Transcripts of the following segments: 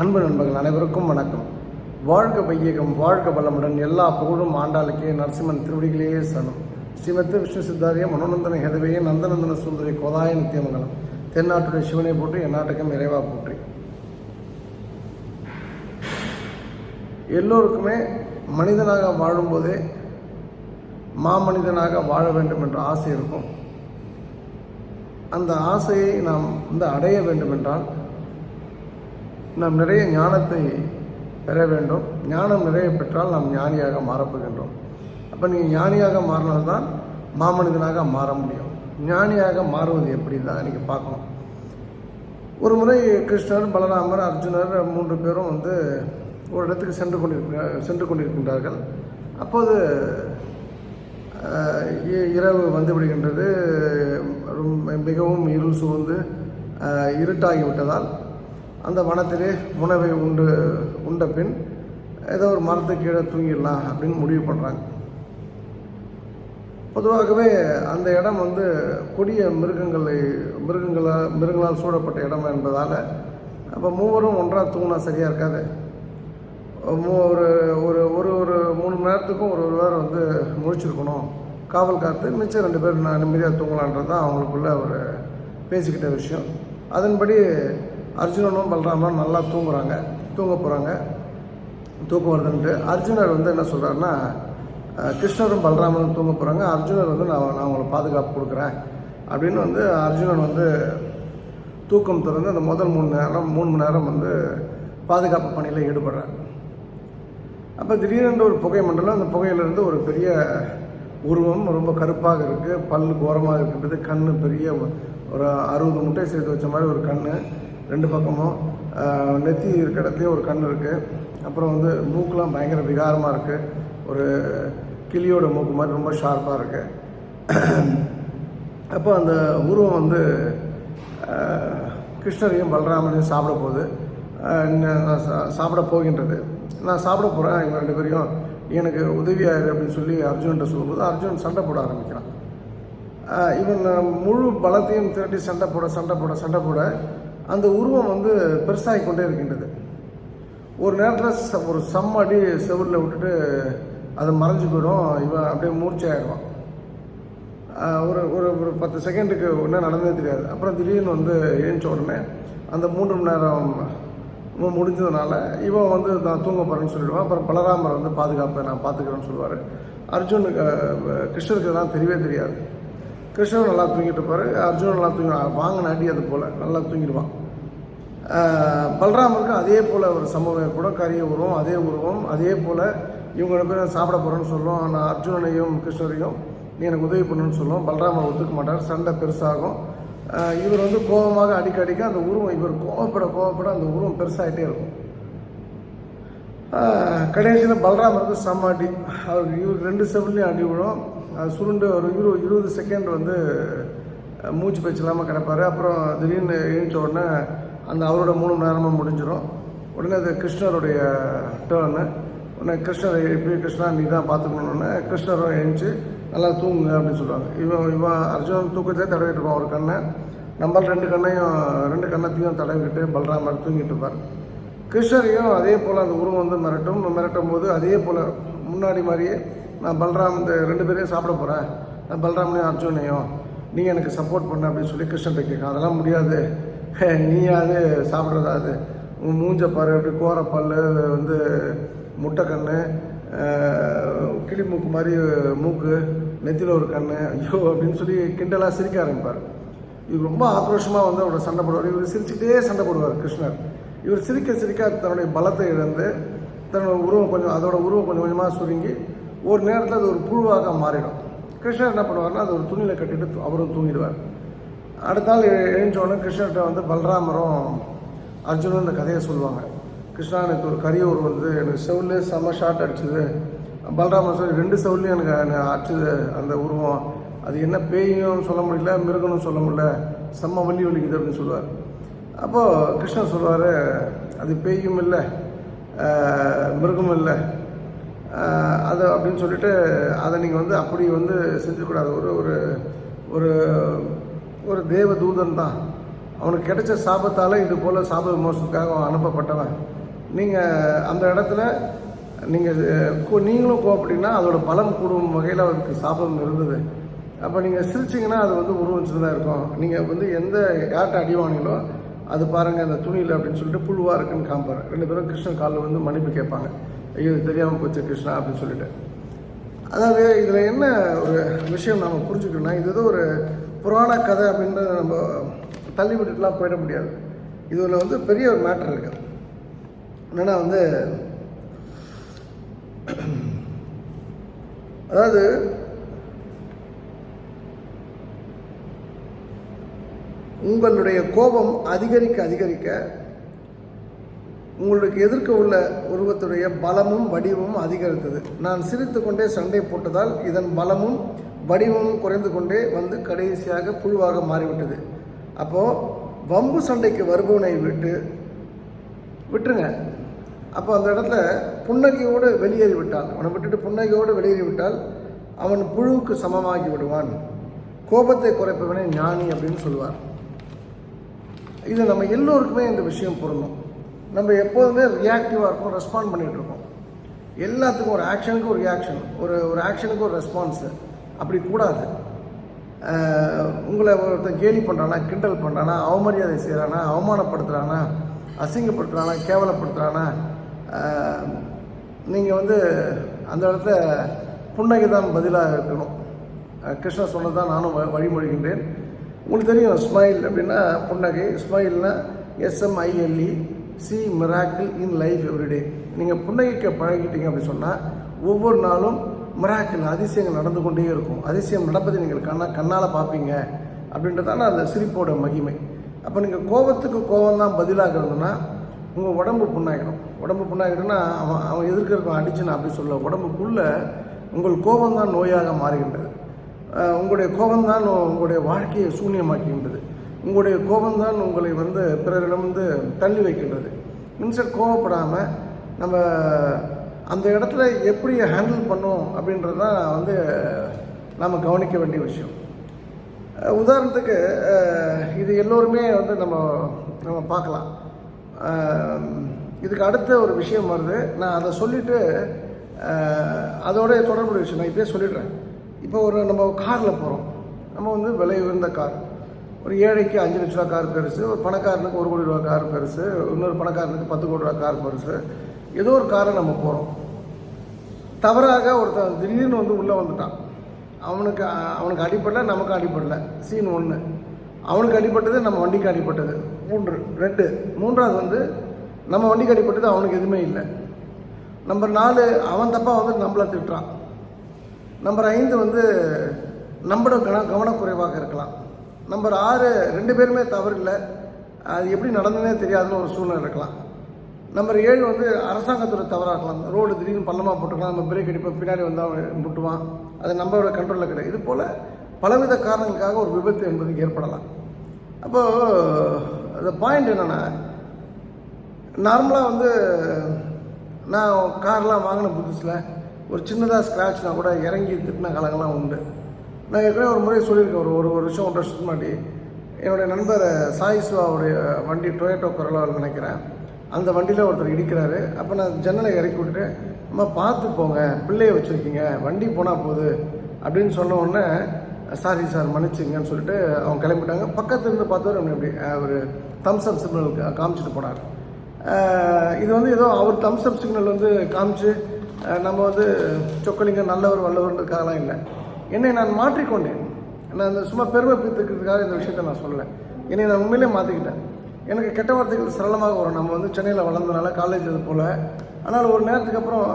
அன்பு நண்பர்கள் அனைவருக்கும் வணக்கம். வாழ்க வையகம் வாழ்க வளமுடன் எல்லா புகழும் ஆண்டாளுக்கே நரசிம்மன் திருவடிகளே சனம் ஸ்ரீமத்து விஷ்ணு சித்தாரிய மனோநந்தன ஹெதவையே நந்தநந்தன சுந்தரி கோதாய நித்தியமங்கலம். தென்னாட்டுடைய சிவனை போற்றி என் நாட்டுக்கும் இறைவா போற்றி. எல்லோருக்குமே மனிதனாக வாழும்போதே மாமனிதனாக வாழ வேண்டும் என்ற ஆசை இருக்கும். அந்த ஆசையை நாம் வந்து அடைய வேண்டுமென்றால் நாம் நிறைய ஞானத்தை பெற வேண்டும். ஞானம் நிறைய பெற்றால் நாம் ஞானியாக மாறப்போகின்றோம். அப்போ நீங்கள் ஞானியாக மாறினால்தான் மாமனிதனாக மாற முடியும். ஞானியாக மாறுவது எப்படி தான் நீங்கள் பார்க்கணும். ஒரு முறை கிருஷ்ணர் பலராமர் அர்ஜுனர் மூன்று பேரும் வந்து ஒரு இடத்துக்கு சென்று கொண்டிருக்க சென்று கொண்டிருக்கின்றார்கள். அப்போது இ- இரவு வந்து விடுகின்றது. ரொம்ப மிகவும் இருள் சூழ்ந்து இருட்டாகிவிட்டதால் அந்த வனத்திலே உணவை உண்டு உண்ட பின் ஏதோ ஒரு மரத்துக்கு கீழே தூங்கிடலாம் அப்படின்னு முடிவு பண்ணுறாங்க பொதுவாகவே அந்த இடம் வந்து கொடிய மிருகங்களை மிருகங்களால் மிருகங்களால் சூழப்பட்ட இடம் என்பதால் அப்போ மூவரும் ஒன்றாக தூங்கினா சரியாக இருக்காது. மூ- ஒரு ஒரு ஒரு ஒரு மூணு மணி நேரத்துக்கும் ஒரு ஒரு பேர் வந்து முழிச்சிருக்கணும். காவல் காத்து மிச்சம் ரெண்டு பேர் நான் நிம்மதியாக தூங்கலான்றது தான் அவங்களுக்குள்ள ஒரு பேசிக்கிட்ட விஷயம். அதன்படி அர்ஜுனனும் பலராமனும் நல்லா தூங்குறாங்க. தூங்க போகிறாங்க தூக்கம் வருதுன்ட்டு அர்ஜுனர் வந்து என்ன சொல்கிறாருன்னா கிருஷ்ணரும் பலராமனும் தூங்க போகிறாங்க அர்ஜுனர் வந்து நான் நான் உங்களை பாதுகாப்பு கொடுக்குறேன். அப்படின்னு வந்து அர்ஜுனன் வந்து தூக்கம் திறந்து அந்த முதல் மூணு நேரம் மூணு மணி நேரம் வந்து பாதுகாப்பு பணியில் ஈடுபடுறார். அப்போ திடீரென்று ஒரு புகை மண்டலம் அந்த புகையிலேருந்து ஒரு பெரிய உருவம் ரொம்ப கருப்பாக இருக்குது பல்லு கோரமாக இருக்கின்றது. கண் பெரிய ஒரு அறுபது முட்டை சேர்த்து வச்ச மாதிரி ஒரு கண் ரெண்டு பக்கமும் நெத்தி இருக்க இடத்துலையும் ஒரு கண் இருக்குது அப்புறம் வந்து மூக்கெலாம் பயங்கர விகாரமாக இருக்குது ஒரு கிளியோட மூக்கு மாதிரி ரொம்ப ஷார்ப்பாக இருக்குது அப்போ அந்த உருவம் வந்து கிருஷ்ணரையும் பலராமனையும் சாப்பிட போகுது. நான் சா- சாப்பிட போகின்றது. நான் சாப்பிட போகிறேன் இவங்க ரெண்டு பேரையும். எனக்கு உதவியாயிரு அப்படின்னு சொல்லி அர்ஜுன்கிட்ட சொல்லும்போது அர்ஜுன் சண்டை போட ஆரம்பிக்கிறான். இவன் முழு பலத்தையும் திரட்டி சண்டை போட சண்டை போட சண்டை போட அந்த உருவம் வந்து பெருசாகி கொண்டே இருக்கின்றது. ஒரு நேரத்தில் ஒரு செம்ம அடி செவுரில் விட்டுட்டு அது மறைஞ்சு போயிடும். இவன் அப்படியே மூர்ச்சையாயிடுவான். ஒரு ஒரு ஒரு பத்து செகண்டுக்கு ஒன்றும் நடந்ததே தெரியாது. அப்புறம் திடீர்னு வந்து எழுந்த உடனே அந்த மூன்று மணி நேரம் முடிஞ்சதுனால இவன் வந்து நான் தூங்க போகிறேன்னு சொல்லிடுவான். அப்புறம் பலராமர் வந்து பாதுகாப்பை நான் பார்த்துக்கிறேன்னு சொல்லுவார். அர்ஜுனுக்கு கிருஷ்ணருக்கு இதெல்லாம் தெரியவே தெரியாது. கிருஷ்ணன் நல்லா தூங்கிட்டு இருப்பார் அர்ஜுனன் நல்லா தூங்கி வாங்கின அடி அது போல் நல்லா தூங்கிடுவான். பல்ராமருக்கும் அதே போல் ஒரு சம்பவம் ஏற்படும் கரிய உருவம் அதே உருவம் அதே போல் இவங்க ரெண்டு பேரும் சாப்பிட போகிறேன்னு சொல்லுவோம் ஆனால் அர்ஜுனனையும் கிருஷ்ணரையும் நீ எனக்கு உதவி பண்ணுன்னு சொல்லுவோம் பலராமர் ஒத்துக்க மாட்டார் சண்டை பெருசாகும். இவர் வந்து கோபமாக அடிக்கடிக்க அந்த உருவம் இவர் கோவப்பட கோவப்பட அந்த உருவம் பெருசாகிட்டே இருக்கும். கடைசியில் பலராமருக்கு சம்மாட்டி அவருக்கு இவருக்கு ரெண்டு செவிலையும் அடி விழும். சுருண்டு ஒரு இரு இருபது செகண்ட் வந்து மூச்சு பயிற்சி இல்லாமல் கிடப்பார். அப்புறம் திடீர்னு எழுந்த உடனே அந்த அவரோட மூணு மணி நேரமும் முடிஞ்சிடும் உடனே அது கிருஷ்ணருடைய டேர்னு உடனே கிருஷ்ணர் எப்படி கிருஷ்ணா நீ தான் பார்த்துக்கணுன்னு கிருஷ்ணரும் எழுந்துச்சு நல்லா தூங்குங்க அப்படின்னு சொல்லுவாங்க. இவன் இவன் அர்ஜுனன் தூக்கத்தையே தடவிட்டு இருப்பான் ஒரு கண்ணை. நம்மளால் ரெண்டு கண்ணையும் ரெண்டு கண்ணத்தையும் தடவிக்கிட்டு பலராமர் தூங்கிட்டு இருப்பார். கிருஷ்ணரையும் அதே போல் அந்த உருவம் வந்து மிரட்டும். மிரட்டும் போது அதே போல் முன்னாடி மாதிரியே நான் பல்ராம் இந்த ரெண்டு பேரையும் சாப்பிட போகிறேன் நான் பல்ராமனையும் அர்ஜுனையும். நீ எனக்கு சப்போர்ட் பண்ண அப்படின்னு சொல்லி கிருஷ்ணன் கேட்கும் அதெல்லாம் முடியாது. நீயாவது சாப்பிட்றதாது உன் மூஞ்ச பாரு அப்படி கோர பல்லு வந்து முட்டைக்கண்ணு கிளி மூக்கு மாதிரி மூக்கு நெத்தியில் ஒரு கண் ஐயோ அப்படின்னு சொல்லி கிண்டலாக சிரிக்க ஆரம்பிப்பார். இவர் ரொம்ப ஆக்ரோஷமாக வந்து அவரோட சண்டை போடுவார். இவர் சிரிச்சுக்கிட்டே சண்டை போடுவார் கிருஷ்ணர். இவர் சிரிக்க சிரிக்க தன்னுடைய பலத்தை இழந்து தன்னோட உருவம் கொஞ்சம் அதோட உருவம் கொஞ்சம் கொஞ்சமாக சுருங்கி ஒரு நேரத்தில் அது ஒரு புழுவாக மாறிடும். கிருஷ்ணர் என்ன பண்ணுவார்னா அது ஒரு துணியில் கட்டிட்டு தூ- அவரும் தூங்கிடுவார். அடுத்த நாள் எழுந்தோடனே உடனே கிருஷ்ணர்கிட்ட வந்து பலராமரும் அர்ஜுனும் இந்த கதையை சொல்லுவாங்க. கிருஷ்ணா எனக்கு ஒரு கரிய உருவம் வந்து எனக்கு செவில் செம்ம ஷாட் அடிச்சுது. பலராமர் சொல்லி ரெண்டு செவிலையும் எனக்கு எனக்கு அடிச்சுது அந்த உருவம். அது என்ன பேயும் சொல்ல முடியல மிருகனும் சொல்ல முடியல செம்ம வலி வலிக்குது அப்படின்னு சொல்லுவார். அப்போது கிருஷ்ணன் சொல்லுவார் அது பேயும் இல்லை மிருகமும் இல்லை அது அப்படின்னு சொல்லிட்டு அதை நீங்கள் வந்து அப்படி வந்து செஞ்சுக்கூடாது ஒரு ஒரு ஒரு ஒரு தேவ தூதன் தான். அவனுக்கு கிடைச்ச சாபத்தால் இது போல் சாப விமோசனத்துக்காக அவன் அனுப்பப்பட்டவன். நீங்கள் அந்த இடத்துல நீங்கள் நீங்களும் கோவப்பட்டீங்கன்னா அதோட பலம் கூடும் வகையில் அவருக்கு சாபம் இருந்தது. அப்போ நீங்கள் சிரிச்சிங்கன்னா அது வந்து உருவம் தான் இருக்கும். நீங்கள் வந்து எந்த யார்கிட்ட அடி வாங்கினீங்களோ அது பாருங்கள் அந்த துணியில் அப்படின்னு சொல்லிட்டு புழுவாக இருக்குன்னு காமிப்பார். ரெண்டு பேரும் கிருஷ்ணன் காலில் வந்து மன்னிப்பு கேட்பாங்க. ஐயோ தெரியாமல் போச்சு கிருஷ்ணா அப்படின்னு சொல்லிட்டு. அதாவது இதில் என்ன ஒரு விஷயம் நம்ம புரிஞ்சுக்கணும்னா இது ஏதோ ஒரு புராண கதை அப்படின்றத நம்ம தள்ளி விட்டுட்டுலாம் போயிட முடியாது. இதில் வந்து பெரிய ஒரு மேட்டர் இருக்குது என்னென்னா வந்து அதாவது உங்களுடைய கோபம் அதிகரிக்க அதிகரிக்க உங்களுக்கு எதிர்க்க உள்ள உருவத்துடைய பலமும் வடிவமும் அதிகரித்தது. நான் சிரித்து கொண்டே சண்டை போட்டதால் இதன் பலமும் வடிவமும் குறைந்து கொண்டே வந்து கடைசியாக புழுவாக மாறிவிட்டது. அப்போது வம்பு சண்டைக்கு வருபவனை விட்டு விட்டுருங்க. அப்போ அந்த இடத்துல புன்னகையோடு வெளியேறி விட்டால் அவனை விட்டுட்டு புன்னகையோடு வெளியேறி விட்டால் அவன் புழுவுக்கு சமமாகி விடுவான். கோபத்தை குறைப்பவனே ஞானி அப்படின்னு சொல்லுவார். இது நம்ம எல்லோருக்குமே இந்த விஷயம் பொருந்தும். நம்ம எப்போதுமே ரியாக்டிவாக இருக்கும் ரெஸ்பாண்ட் பண்ணிகிட்டு இருக்கோம் எல்லாத்துக்கும் ஒரு ஆக்ஷனுக்கு ஒரு ரியாக்ஷன் ஒரு ஒரு ஆக்ஷனுக்கு ஒரு ரெஸ்பான்ஸு அப்படி கூடாது. உங்களை ஒருத்தன் கேலி பண்ணுறானா கிண்டல் பண்ணுறானா அவமரியாதை செய்கிறானா அவமானப்படுத்துகிறானா அசிங்கப்படுத்துகிறானா கேவலப்படுத்துகிறானா நீங்கள் வந்து அந்த இடத்துல புன்னகை தான் பதிலாக இருக்கணும். கிருஷ்ணா சொன்னது தான் நானும் வ- வழிமொழிகின்றேன். உங்களுக்கு தெரியும் ஸ்மைல் அப்படின்னா புன்னகை ஸ்மைல்னால் S M I L E see miracle in life everyday நீங்கள் புன்னகைக்க பழகிட்டீங்க அப்படின்னு சொன்னால் ஒவ்வொரு நாளும் மிராக்கிள் அதிசயங்கள் நடந்து கொண்டே இருக்கும். அதிசயம் நடப்பதை நீங்கள் கண்ணா கண்ணால் பார்ப்பீங்க. அப்படின்றதான அந்த சிரிப்போட மகிமை. அப்போ நீங்கள் கோபத்துக்கு கோபம் தான் பதிலாக உங்கள் உடம்பு புண்ணாகிடும் உடம்பு புண்ணாகிடும்னா அவன் அவன் எதிர்க்கிறவன் அடிச்சு நான் அப்படி சொல்ல உடம்புக்குள்ளே உங்கள் கோபம் தான் நோயாக மாறுகின்றது. உங்களுடைய உங்களுடைய கோபம்தான் உங்களுடைய வாழ்க்கையை சூன்யமாக்குகின்றது. உங்களுடைய கோபம்தான் உங்களை வந்து பிறரிடம் வந்து தள்ளி வைக்கின்றது. இன்செட் கோவப்படாமல் நம்ம அந்த இடத்துல எப்படி ஹேண்டில் பண்ணோம் அப்படின்றது தான் வந்து நாம் கவனிக்க வேண்டிய விஷயம். உதாரணத்துக்கு இது எல்லோருமே வந்து நம்ம நம்ம பார்க்கலாம். இதுக்கு அடுத்த ஒரு விஷயம் வருது. நான் அதை சொல்லிவிட்டு அதோடைய தொடர்புடைய விஷயம் நான் இப்போயே சொல்லிடுறேன். இப்போ ஒரு நம்ம காரில் போகிறோம் நம்ம வந்து விலை உயர்ந்த கார். ஒரு ஏழைக்கு அஞ்சு லட்ச ரூபா கார் பெருசு ஒரு பணக்காரனுக்கு ஒரு கோடி ரூபா கார் பெருசு இன்னொரு பணக்காரனுக்கு பத்து கோடி ரூபா கார் பெருசு ஏதோ ஒரு காரை நம்ம போகிறோம் தவறாக ஒருத்தன் திடீர்னு வந்து உள்ளே வந்துட்டான். அவனுக்கு அவனுக்கு அடிப்படல நமக்கு அடிப்படல சீன் ஒன்று அவனுக்கு அடிப்பட்டது நம்ம வண்டிக்கு அடிப்பட்டது மூன்று ரெண்டு. மூன்றாவது வந்து நம்ம வண்டிக்கு அடிப்பட்டது அவனுக்கு எதுவுமே இல்லை. நம்பர் நாலு அவன் தப்பாக வந்து நம்மளை திட்டுறான். நம்பர் ஐந்து வந்து நம்மளோட கவன கவனக்குறைவாக இருக்கலாம். நம்பர் ஆறு ரெண்டு பேருமே தவறு இல்லை அது எப்படி நடந்ததுனே தெரியாதுன்னு ஒரு சூழ்நிலை இருக்கலாம். நம்பர் ஏழு வந்து அரசாங்கத்தோட தவறாக இருக்கலாம் ரோடு திடீர்னு பள்ளமாக போட்டுக்கலாம். நம்ம பிரேக் அடிப்போம் பின்னாடி வந்தால் அவன் முட்டுவான். அது நம்மளோட கண்ட்ரோலில் கிடையாது. இது போல் பலவித காரணங்களுக்காக ஒரு விபத்து என்பது ஏற்படலாம். அப்போது அந்த பாயிண்ட் என்னென்னா நார்மலாக வந்து நான் கார்லாம் வாங்கின புதுசில் ஒரு சின்னதாக ஸ்க்ராட்ச்னா கூட இறங்கி திட்டின காலங்கள்லாம் உண்டு. நான் ஏற்கனவே ஒரு முறை சொல்லியிருக்கேன் ஒரு ஒரு ஒரு வருஷம் ஒன்றரை வருஷத்துக்கு முன்னாடி. என்னுடைய நண்பர் சாய் சிவாவுடைய வண்டி டொயேட்டோ குரலாக நினைக்கிறேன். அந்த வண்டியில் ஒருத்தர் இடிக்கிறாரு. அப்போ நான் ஜன்னலை இறக்கி விட்டுட்டு அம்மா பார்த்து போங்க. பிள்ளைய வச்சுருக்கீங்க. வண்டி போனால் போகுது. அப்படின்னு சொன்ன உடனே சாரி சார் மன்னிச்சுங்கன்னு சொல்லிட்டு அவங்க கிளம்பிட்டாங்க. பக்கத்தில் இருந்து பார்த்தவர் அப்படி ஒரு தம்ஸ் அப் சிக்னல் காமிச்சிட்டு போனார். இது வந்து ஏதோ அவர் தம்ஸ் அப் சிக்னல் வந்து காமிச்சு நம்ம வந்து சொக்கலிங்க நல்லவர் வல்லவர்ன்றதுக்காகலாம் இல்லை. என்னை நான் மாற்றிக்கொண்டேன். நான் அந்த சும்மா பெருமை பீத்துக்கிறதுக்காக இந்த விஷயத்தை நான் சொல்லலை. என்னை நான் உண்மையிலே மாற்றிக்கிட்டேன். எனக்கு கெட்ட வார்த்தைகள் சரளமாக வரும். நம்ம வந்து சென்னையில் வளர்ந்தனால காலேஜ் இது போல். ஆனால் ஒரு நேரத்துக்கு அப்புறம்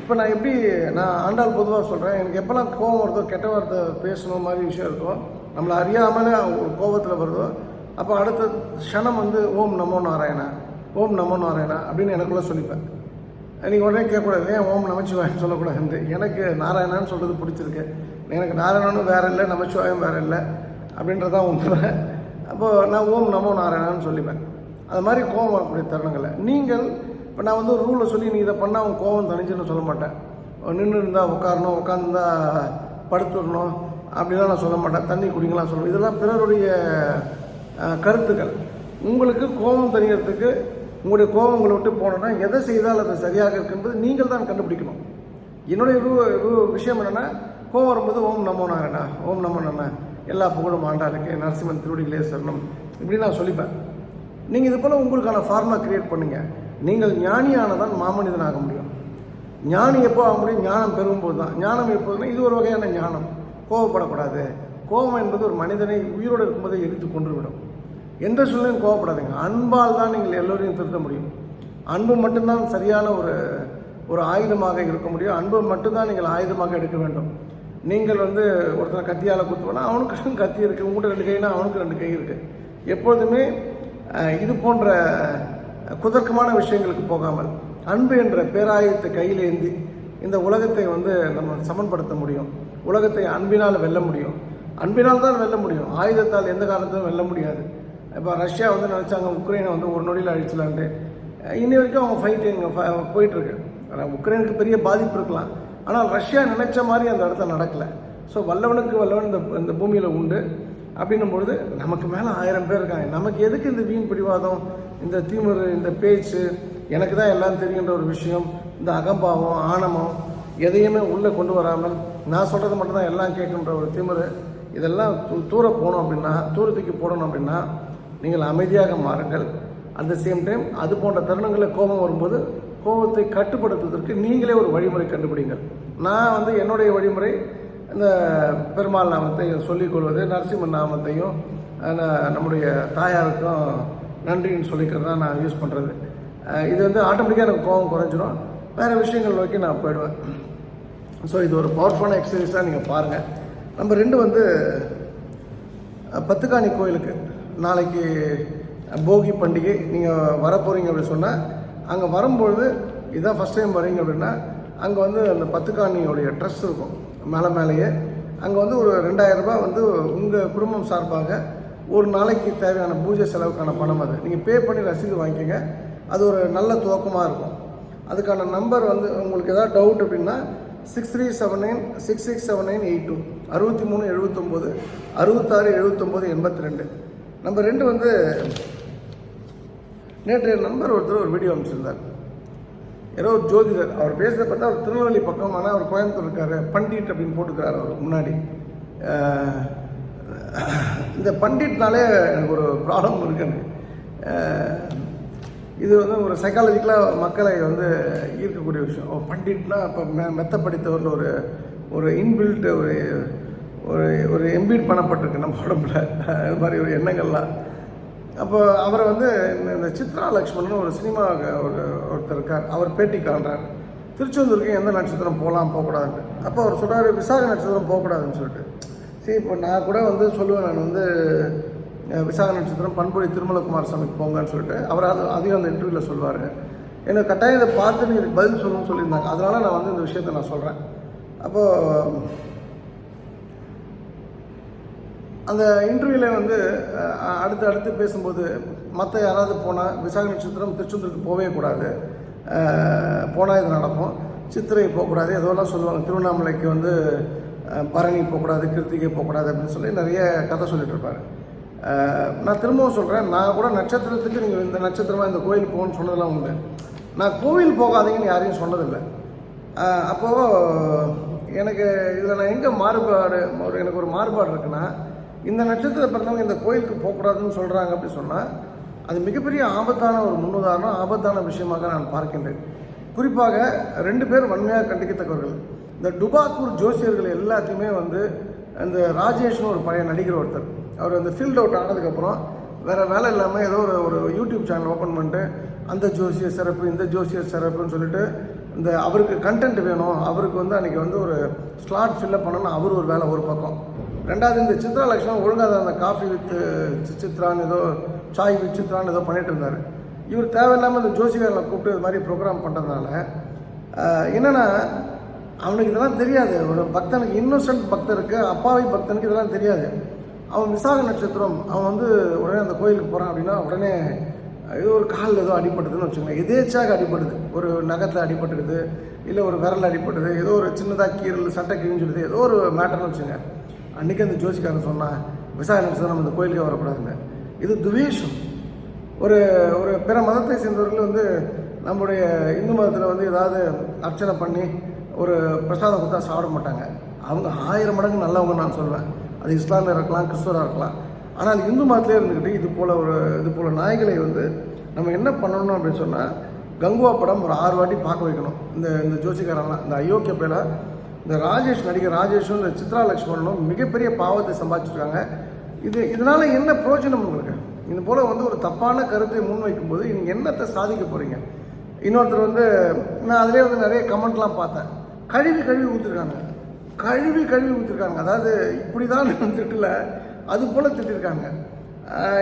இப்போ நான் எப்படி நான் ஆண்டாள் பொதுவாக சொல்கிறேன் எனக்கு எப்போல்லாம் கோவம் வருதோ கெட்ட வார்த்தை பேசணும் மாதிரி விஷயம் இருக்கோ நம்மளை அறியாமலே ஒரு கோபத்தில் வருதோ அப்போ அடுத்த க்ஷணம் வந்து ஓம் நமோ நாராயணா ஓம் நமோ நாராயணா அப்படின்னு எனக்குள்ளே சொல்லிப்பேன். நீங்கள் உடனே கேட்கக்கூடாது. ஏன் ஓம் நமச்சிவாயின்னு சொல்லக்கூடாது எனக்கு நாராயணான்னு சொல்கிறது பிடிச்சிருக்கு. எனக்கு நாராயணனும் வேற இல்லை நமச்சிவாயம் வேற இல்லை அப்படின்றதான் உண்மை. அப்போது நான் ஓம் நமோ நாராயணன்னு சொல்லிப்பேன் அது மாதிரி கோவம் வரக்கூடிய தருணங்களை நீங்கள் இப்போ நான் வந்து ஒரு ரூலை சொல்லி நீ இதை பண்ணால் அவன் கோவம் தனிச்சுன்னு சொல்ல மாட்டேன். நின்று இருந்தால் உட்காரணும் உட்காந்துருந்தா படுத்துடணும் அப்படிலாம் நான் சொல்ல மாட்டேன். தண்ணி குடிங்கலாம் சொல்லுவேன். இதெல்லாம் பிறருடைய கருத்துக்கள். உங்களுக்கு கோபம் தணிகிறதுக்கு உங்களுடைய கோபம் உங்களை விட்டு போனோன்னா எதை செய்தால் அது சரியாக இருக்குன்றது நீங்கள் தான் கண்டுபிடிக்கணும். என்னுடைய ரூ- ரூ- விஷயம் என்னென்னா கோவம் வரும்போது ஓம் நமோ நாராயணா ஓம் நமோ நம்ம எல்லா புகழும் ஆண்டாளுக்கு நரசிம்மன் திருவடிகளே சொல்லணும் இப்படி நான் சொல்லிப்பேன். நீங்கள் இது போல் உங்களுக்கான ஃபார்முலா கிரியேட் பண்ணுங்கள் நீங்கள் ஞானியானதான் மாமனிதன் ஆக முடியும். ஞானி எப்போ ஆக முடியும்? ஞானம் பெறும்போது தான். ஞானம் எப்போதுன்னா இது ஒரு வகையான ஞானம். கோவப்படக்கூடாது. கோபம் என்பது ஒரு மனிதனை உயிரோடு இருக்கும்போதே எரித்து கொன்றுவிடும். எந்த சூழ்நிலையும் கோவப்படாதீங்க. அன்பால் தான் நீங்கள் எல்லோரையும் திருத்த முடியும். அன்பு மட்டும்தான் சரியான ஒரு ஒரு ஆயுதமாக இருக்க முடியும். அன்பு மட்டும்தான் நீங்கள் ஆயுதமாக எடுக்க வேண்டும். நீங்கள் வந்து ஒருத்தனை கத்தியால் குத்துவோன்னா அவனுக்கு கத்தி இருக்குது உங்கள்கிட்ட ரெண்டு கைனா அவனுக்கு ரெண்டு கை இருக்குது எப்பொழுதுமே இது போன்ற குதர்க்கமான விஷயங்களுக்கு போகாமல் அன்பு என்ற பேராயத்தை கையில் ஏந்தி இந்த உலகத்தை வந்து நம்ம சமன்படுத்த முடியும். உலகத்தை அன்பினால் வெல்ல முடியும். அன்பினால் தான் வெல்ல முடியும். ஆயுதத்தால் எந்த காரணத்திலும் வெல்ல முடியாது. இப்போ ரஷ்யா வந்து நினச்சாங்க உக்ரைனை வந்து ஒரு நொடியில் அழிச்சலான்ட்டு இன்னி வரைக்கும் அவங்க ஃபைட்டிங் போயிட்டுருக்கு ஆனால் உக்ரைனுக்கு பெரிய பாதிப்பு இருக்கலாம். ஆனால் ரஷ்யா நினைச்ச மாதிரி அந்த இடத்துல நடக்கலை. ஸோ வல்லவனுக்கு வல்லவன் இந்த இந்த பூமியில் உண்டு. அப்படின்னும் பொழுது நமக்கு மேலே ஆயிரம் பேர் இருக்காங்க. நமக்கு எதுக்கு இந்த வீண் பிடிவாதம்? இந்த திமிரு இந்த பேச்சு எனக்கு தான் எல்லாம் தெரியுன்ற ஒரு விஷயம் இந்த அகம்பாவம் ஆணவம் எதையுமே உள்ளே கொண்டு வராமல் நான் சொல்கிறது மட்டும்தான் எல்லாம் கேட்குன்ற ஒரு திமிரு. இதெல்லாம் தூ- தூர போகணும் அப்படின்னா தூரத்துக்கு போடணும் அப்படின்னா நீங்கள் அமைதியாக மாறுங்கள். அட் த சேம் டைம் அது போன்ற தருணங்களில் கோபம் வரும்போது கோபத்தை கட்டுப்படுத்துவதற்கு நீங்களே ஒரு வழிமுறை கண்டுபிடிங்கள். நான் வந்து என்னுடைய வழிமுறை இந்த பெருமாள் நாமத்தை சொல்லிக் கொள்வது நரசிம்மன் நாமத்தையும் நம்முடைய தாயாருக்கும் நன்றின்னு சொல்லிக்கிறது தான் நான் யூஸ் பண்ணுறது இது வந்து ஆட்டோமேட்டிக்காக எனக்கு கோபம் குறைஞ்சிரும். வேறு விஷயங்கள் நோக்கி நான் போயிடுவேன். ஸோ இது ஒரு பவர்ஃபுல்லான எக்ஸசைஸாக நீங்கள் பாருங்கள் நம்ம ரெண்டு வந்து பத்துக்காணி கோயிலுக்கு நாளைக்கு போகி பண்டிகை. நீங்கள் வரப்போகிறீங்க அப்படின்னு சொன்னால் அங்கே வரும்பொழுது இதான் ஃபஸ்ட் டைம் வரீங்க அப்படின்னா அங்கே வந்து அந்த பத்துக்காணியோடைய ட்ரெஸ் இருக்கும். மேலே மேலேயே. அங்கே வந்து ஒரு ரெண்டாயிரம் ரூபாய் வந்து உங்கள் குடும்பம் சார்பாக ஒரு நாளைக்கு தேவையான பூஜை செலவுக்கான பணம் அது. நீங்கள் பே பண்ணி ரசீது வாங்கிக்கோங்க. அது ஒரு நல்ல துவக்கமாக இருக்கும். அதுக்கான நம்பர் வந்து உங்களுக்கு எதாவது டவுட் அப்படின்னா six three seven nine six six seven nine eight two அறுபத்தி மூணு எழுபத்தொம்போது அறுபத்தாறு எழுபத்தொம்போது எண்பத்தி ரெண்டு. நம்பர் ரெண்டு வந்து நேற்றைய நண்பர் ஒருத்தர் ஒரு வீடியோ அமைச்சிருந்தார் ஏதோ ஒரு ஜோதிடர் அவர் பேசுகிறத பார்த்தா அவர் திருநெல்வேலி பக்கம் ஆனால் அவர் கோயம்புத்தூர் இருக்காரு பண்டிட் அப்படின்னு போட்டுக்கிறார் அவர் முன்னாடி. இந்த பண்டிட்னாலே எனக்கு ஒரு ப்ராப்ளம் இருக்குது இது வந்து ஒரு சைக்காலஜிக்கலாக மக்களை வந்து ஈர்க்கக்கூடிய விஷயம். ஓ, பண்டிட்னா இப்போ மெ மெத்த படித்தவர்னு ஒரு ஒரு இன்பில்ட் ஒரு ஒரு ஒரு எம்பீட் பண்ணப்பட்டிருக்கு நம்ம உடம்புல. அது மாதிரி ஒரு எண்ணங்கள்லாம். அப்போ அவரை வந்து இந்த- சித்ரா லக்ஷ்மணன் ஒரு சினிமா ஒரு ஒருத்தர் இருக்கார். அவர் பேட்டி காண்றார். திருச்செந்தூருக்கு எந்த நட்சத்திரம் போகலாம் போகக்கூடாதுன்ட்டு. அப்போ அவர் சொல்கிறார் விசாக நட்சத்திரம் போகக்கூடாதுன்னு சொல்லிட்டு. சரி இப்போ நான் கூட வந்து சொல்லுவேன் நான் வந்து விசாக நட்சத்திரம் பண்புடி திருமலகுமார் சாமிக்கு போங்கன்னு சொல்லிட்டு அவர் அது அதையும் அந்த இன்டர்வியூவில் சொல்லுவார் எனக்கு கட்டாயம் இதை பார்த்து நீ பதில் சொல்லணும்னு சொல்லியிருந்தாங்க. அதனால் நான் வந்து இந்த விஷயத்தை நான் சொல்கிறேன் அப்போது அந்த இன்டர்வியூவில் வந்து அடுத்து அடுத்து பேசும்போது மற்ற யாராவது போனால் விசாக நட்சத்திரம் திருச்செந்தூருக்கு போகவே கூடாது. போனால் இது நடக்கும். சித்திரை போகக்கூடாது. எதோலாம் சொல்லுவாங்க. திருவண்ணாமலைக்கு வந்து பரணி போகக்கூடாது கிருத்திகை போகக்கூடாது அப்படின்னு சொல்லி நிறைய கதை சொல்லிட்டு இருப்பாரு. நான் திரும்பவும் சொல்கிறேன் நான் கூட நட்சத்திரத்துக்கு நீங்கள் இந்த நட்சத்திரமாக இந்த கோயில் போகணும்னு சொன்னதெல்லாம் உண்டு நான் கோவில் போகாதீங்கன்னு யாரையும் சொன்னதில்லை. அப்போது எனக்கு இதில் நான் எங்கே மாறுபாடு ஒரு எனக்கு ஒரு மாறுபாடு இருக்குன்னா இந்த நட்சத்திரத்தில் பிறந்தவங்க இந்த கோயிலுக்கு போகக்கூடாதுன்னு சொல்கிறாங்க அப்படி சொன்னால் அது மிகப்பெரிய ஆபத்தான ஒரு முன்னுதாரணம் ஆபத்தான விஷயமாக நான் பார்க்கின்றேன். குறிப்பாக ரெண்டு பேர் வன்மையாக கண்டிக்கத்தக்கவர்கள். இந்த டுபாக்கூர் ஜோசியர்கள் எல்லாத்தையுமே வந்து இந்த ராஜேஷ்னு ஒரு பழைய நடிகர் ஒருத்தர். அவர் அந்த ஃபீல்ட் அவுட் ஆனதுக்கப்புறம் வேறு வேலை இல்லாமல் ஏதோ ஒரு ஒரு யூடியூப் சேனல் ஓப்பன் பண்ணிட்டு அந்த ஜோசியர் சிறப்பு இந்த ஜோசியர் சிறப்புன்னு சொல்லிட்டு இந்த அவருக்கு கண்டென்ட் வேணும் அவருக்கு வந்து அன்றைக்கி வந்து ஒரு ஸ்லாட் ஃபில்லப் பண்ணணும் அவர் ஒரு வேலை ஒரு பக்கம். ரெண்டாவது இந்த சித்ரா லட்சுமணன் ஒழுங்காக அந்த காஃபி வித் சித்ரான்னு ஏதோ சாய் வித் சித்ரான்னு ஏதோ பண்ணிகிட்டு இருந்தார். இவர் தேவையில்லாமல் இந்த ஜோசிகாரில் கூப்பிட்டு இது மாதிரி ப்ரோக்ராம் பண்ணுறதுனால என்னென்னா அவனுக்கு இதெல்லாம் தெரியாது. ஒரு பக்தனுக்கு இன்னோசன்ட் பக்தருக்கு அப்பாவி பக்தனுக்கு இதெல்லாம் தெரியாது. அவன் விசாக நட்சத்திரம் அவன் வந்து உடனே அந்த கோயிலுக்கு போகிறான் அப்படின்னா உடனே ஏதோ ஒரு காலில் ஏதோ அடிபட்டுதுன்னு வச்சுக்கோங்க. எதேச்சாக அடிபடுது. ஒரு நகத்தில் அடிபட்டுடுது இல்லை ஒரு விரல் அடிபட்டுது ஏதோ ஒரு சின்னதாக கீரல் சட்டை கிழிஞ்சிடுது ஏதோ ஒரு மேட்டர்னு வச்சுங்க அன்றைக்கி அந்த ஜோசிக்காரன் சொன்னால் விசாக நம்ம இந்த கோயிலுக்கே வரக்கூடாதுங்க இது துவேஷம். ஒரு ஒரு பிற மதத்தை சேர்ந்தவர்கள் வந்து நம்முடைய இந்து மதத்தில் வந்து ஏதாவது அர்ச்சனை பண்ணி ஒரு பிரசாதம் கொடுத்தா சாப்பிட மாட்டாங்க. அவங்க ஆயிரம் மடங்கு நல்லவங்க நான் சொல்லுவேன் அது இஸ்லாமியர் இருக்கலாம் கிறிஸ்துவராக இருக்கலாம். ஆனால் இந்து மதத்திலே இருந்துக்கிட்டு இது போல் ஒரு இது போல் நாய்களை வந்து நம்ம என்ன பண்ணணும் அப்படின்னு சொன்னால் கங்குவா படம் ஒரு ஆறு வாட்டி பார்க்க வைக்கணும். இந்த இந்த ஜோசிகாரெல்லாம் இந்த அயோக்கிய பேல இந்த ராஜேஷ் நடிகர் ராஜேஷும் இந்த சித்ரா லக்ஷ்மணனும் மிகப்பெரிய பாவத்தை சம்பாதிச்சிருக்காங்க. இது இதனால் என்ன பிரயோஜனம் உங்களுக்கு? இது போல் வந்து ஒரு தப்பான கருத்தை முன்வைக்கும்போது நீங்கள் என்னத்தை சாதிக்க போகிறீங்க இன்னொருத்தர் வந்து நான் அதிலே வந்து நிறைய கமெண்ட்லாம் பார்த்தேன். கழுவி கழுவி ஊற்றிருக்காங்க கழுவி கழுவி ஊற்றிருக்காங்க அதாவது இப்படி தான் திட்டில் அது போல் திட்டிருக்காங்க.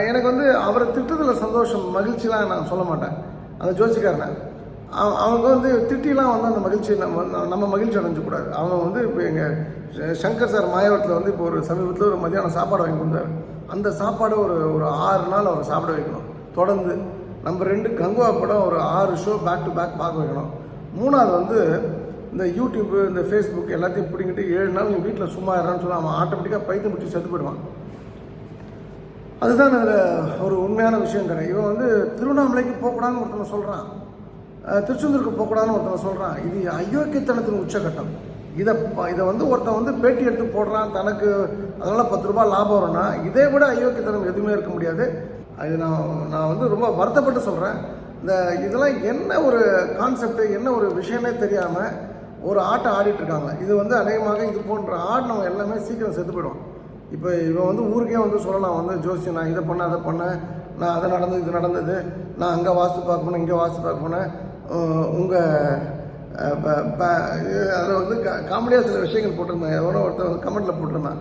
எனக்கு வந்து அவரை திட்டத்தில் சந்தோஷம் மகிழ்ச்சிலாம் நான் சொல்ல மாட்டேன். அந்த ஜோசிக்காரனை. அவ- அவங்க வந்து திட்டிலாம் வந்து அந்த மகிழ்ச்சி நம்ம நம்ம மகிழ்ச்சி அடைஞ்சக்கூடாது அவங்க வந்து இப்போ எங்கள் சங்கர் சார் மாயவரத்தில் வந்து இப்போ ஒரு சமீபத்தில் ஒரு மதியானம் சாப்பாடு வாங்கி கொடுத்தாரு. அந்த சாப்பாடு ஒரு ஒரு ஆறு நாள் அவரை சாப்பிட வைக்கணும். தொடர்ந்து நம்ம ரெண்டு கங்குவா படம் ஒரு ஆறு ஷோ பேக் டு பேக் பார்க்க வைக்கணும். மூணாவது வந்து இந்த யூடியூப்பு இந்த ஃபேஸ்புக் எல்லாத்தையும் பிடிங்கிட்டு ஏழு நாள் நீ வீட்டில் சும்மா இருறான்னு சொல்லி அவன் ஆட்டோமேட்டிக்காக பைத்தியம் பிடிச்சி செத்து போயிடுவான். அதுதான் அதில் ஒரு உண்மையான விஷயம் கிடையாது இவன் வந்து திருவண்ணாமலைக்கு போகக்கூடாதுன்னு ஒருத்தனை சொல்கிறான் திருச்செந்தூருக்கு போகக்கூடாதுன்னு ஒருத்தனை சொல்கிறான் இது அயோக்கியத்தனத்தின் உச்சகட்டம். இதை இதை வந்து ஒருத்தன் வந்து பேட்டி எடுத்து போடுறான். தனக்கு அதனால் பத்து ரூபாய் லாபம் வரும்னா இதை விட அயோக்கியத்தனம் எதுவுமே இருக்க முடியாது. அது நான் நான் வந்து ரொம்ப வருத்தப்பட்டு சொல்கிறேன் இந்த இதெல்லாம் என்ன ஒரு கான்செப்ட் என்ன ஒரு விஷயமே தெரியாமல் ஒரு ஆட்டம் ஆடிட்டு இருக்காங்க. இது வந்து அநேகமாக இது போன்ற ஆடினவங்க எல்லாமே சீக்கிரம் செத்து போயிடுவான் இப்போ இவன் வந்து ஊருக்கே வந்து சொல்லலாம் வந்து ஜோசியம் நான் இதை பண்ணேன் அதை பண்ணேன் நான் அதை நடந்தது இது நடந்தது நான் அங்கே வாஸ்து பார்க்க போனேன் இங்கே வாஸ்து பார்க்க போனேன். உங்கள் அதில் வந்து காமெடியாக சில விஷயங்கள் போட்டிருந்தேன் எவனோ ஒருத்தர் வந்து கமெண்ட்டில் போட்டிருந்தான்.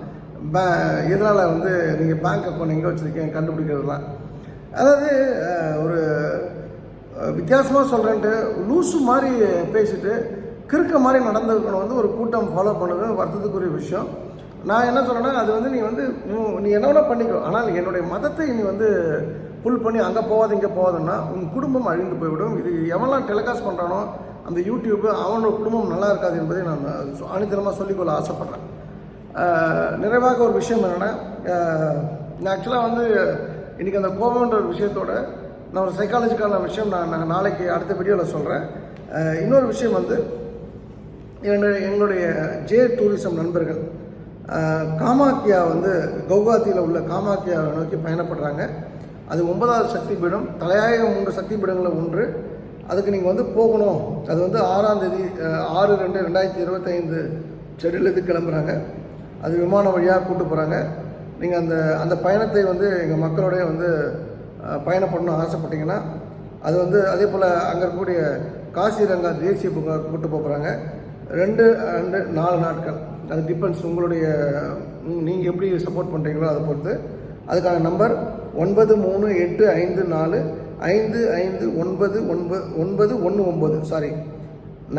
பே இதனால் வந்து நீங்கள் பேங்க் அக்கௌண்ட் எங்கே வச்சுருக்கீங்க கண்டுபிடிக்கிறதுலாம். அதாவது ஒரு வித்தியாசமாக சொல்கிறேன்ட்டு லூசு மாதிரி பேசிட்டு கிறுக்க மாதிரி நடந்திருக்கணும் வந்து ஒரு கூட்டம் ஃபாலோ பண்ணுறது வருத்தத்துக்குரிய விஷயம். நான் என்ன சொல்கிறேன்னா அது வந்து நீ வந்து நீ என்ன வேணால் பண்ணிக்கோ. ஆனால் என்னுடைய மதத்தை நீ வந்து புல் பண்ணி அங்கே போகாது இங்கே போகாதுன்னா உன் குடும்பம் அழிந்து போய்விடும். இது எவன்லாம் டெலிகாஸ்ட் பண்ணுறானோ அந்த யூடியூப்பு அவனோட குடும்பம் நல்லா இருக்காது என்பதை நான் ஆணித்தனமாக சொல்லிக்கொள்ள ஆசைப்பட்றேன். நிறைவாக ஒரு விஷயம் என்னென்னா நான் ஆக்சுவலாக வந்து இன்றைக்கி அந்த கோபம்ன்ற ஒரு விஷயத்தோட நான் ஒரு சைக்காலஜிக்கான விஷயம் நான் நான் நாளைக்கு அடுத்த வீடியோவில் சொல்கிறேன் இன்னொரு விஷயம் வந்து என்னுடைய எங்களுடைய ஜே டூரிசம் நண்பர்கள் காமாக்கியா வந்து கவுகாத்தியில் உள்ள காமாக்கியாவை நோக்கி பயணப்படுறாங்க. அது ஒன்பதாவது சக்தி பீடம் தலையாய மூன்று சக்தி பீடங்களில் ஒன்று. அதுக்கு நீங்கள் வந்து போகணும். அது வந்து ஆறாம் தேதி ஆறு ரெண்டு ரெண்டாயிரத்தி இருபத்தைந்து செடியிலேருந்து கிளம்புறாங்க. அது விமான வழியாக கூட்டு போகிறாங்க நீங்கள் அந்த அந்த பயணத்தை வந்து எங்கள் மக்களோடைய வந்து பயணம் பயணப்படணும்னு ஆசைப்பட்டீங்கன்னா அது வந்து அதே போல் அங்கே இருக்கக்கூடிய காசிரங்கா தேசிய பூங்கா கூட்டு போகிறாங்க ரெண்டு அண்டு நாலு நாட்கள். அது டிபெண்ட்ஸ் உங்களுடைய நீங்கள் எப்படி சப்போர்ட் பண்ணுறீங்களோ அதை பொறுத்து. அதுக்கான நம்பர் ஒன்பது மூணு எட்டு ஐந்து நாலு ஐந்து ஐந்து ஒன்பது ஒன்பது ஒன்பது ஒன்று ஒம்பது sorry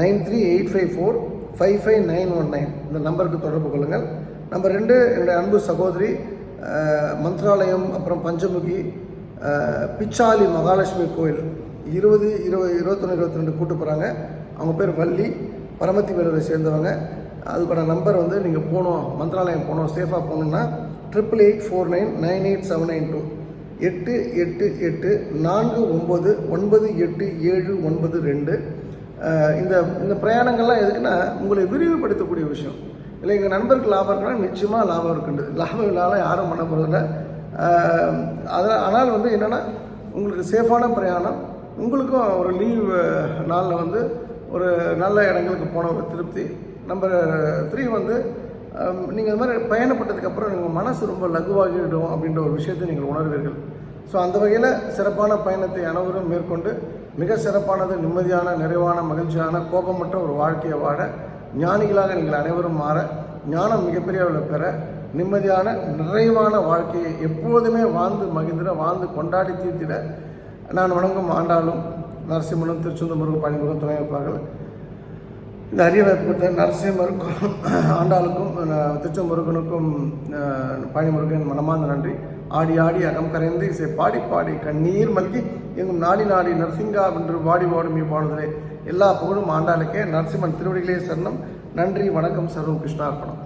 nine three eight five four five five nine one nine இந்த நம்பருக்கு தொடர்பு கொள்ளுங்கள். நம்பர் ரெண்டு என்னுடைய அன்பு சகோதரி மந்த்ராலயம் அப்புறம் பஞ்சமுகி பிச்சாலி மகாலட்சுமி கோயில். இருபது இருபது இருபத்தொன்று இருபத்தி ரெண்டு கூட்டு போகிறாங்க அவங்க பேர் வள்ளி பரமத்தி வேலூரை சேர்ந்தவங்க. அதுக்கான நம்பர் வந்து நீங்கள் போகணும் மந்த்ராலயம் போகணும் சேஃபாக போகணுன்னா triple eight four nine nine eight seven nine two எட்டு எட்டு எட்டு நான்கு ஒம்பது ஒன்பது எட்டு ஏழு ஒன்பது ரெண்டு. இந்த இந்த பிரயாணங்கள்லாம் எதுக்குன்னா உங்களை விரிவுபடுத்தக்கூடிய விஷயம். இல்லை எங்கள் நண்பருக்கு லாபம் இருக்குன்னா நிச்சயமாக லாபம் இருக்குண்டு. லாபம் இல்லாமல் யாரும் பண்ண போகிறதில்ல அதில் ஆனால் வந்து என்னென்னா உங்களுக்கு சேஃபான பிரயாணம். உங்களுக்கும் ஒரு லீவ் நாளில் வந்து ஒரு நல்ல இடங்களுக்கு போன ஒரு திருப்தி. நம்பர் த்ரீ வந்து நீங்கள் இது மாதிரி பயணப்பட்டதுக்கப்புறம் நீங்கள் மனசு ரொம்ப லகுவாகிவிடும் அப்படின்ற ஒரு விஷயத்தை நீங்கள் உணர்வீர்கள். ஸோ அந்த வகையில் சிறப்பான பயணத்தை அனைவரும் மேற்கொண்டு மிக சிறப்பானது நிம்மதியான நிறைவான மகிழ்ச்சியான கோபமற்ற ஒரு வாழ்க்கையை வாழ ஞானிகளாக நீங்கள் அனைவரும் மாற ஞானம் மிகப்பெரிய அளவில் பெற நிம்மதியான நிறைவான வாழ்க்கையை எப்போதுமே வாழ்ந்து மகிழ்ந்திட வாழ்ந்து கொண்டாடி தீர்த்திட நான் வணங்கும் ஆண்டாலும் நரசிம்மனும் திருச்செந்தூர் முருகன் பணிமுருகன் துணை வைப்பார்கள் இந்த அரிய வாய்ப்பு கொடுத்த நரசிம்மருக்கும் ஆண்டாளுக்கும் அஹ், திருச்செந்தூர் முருகனுக்கும் மனமார்ந்த நன்றி. ஆடி ஆடி அகம் கரைந்து இசை பாடி பாடி கண்ணீர் மல்கி எங்கும் நாடி நாடி நரசிங்கா என்று வாடி வாடும் பாடுதலே எல்லா புகழும் ஆண்டாளுக்கே. நரசிம்மன் திருவடிகளே சரணம். நன்றி வணக்கம் சர்வம் கிருஷ்ணார்ப்பணம்.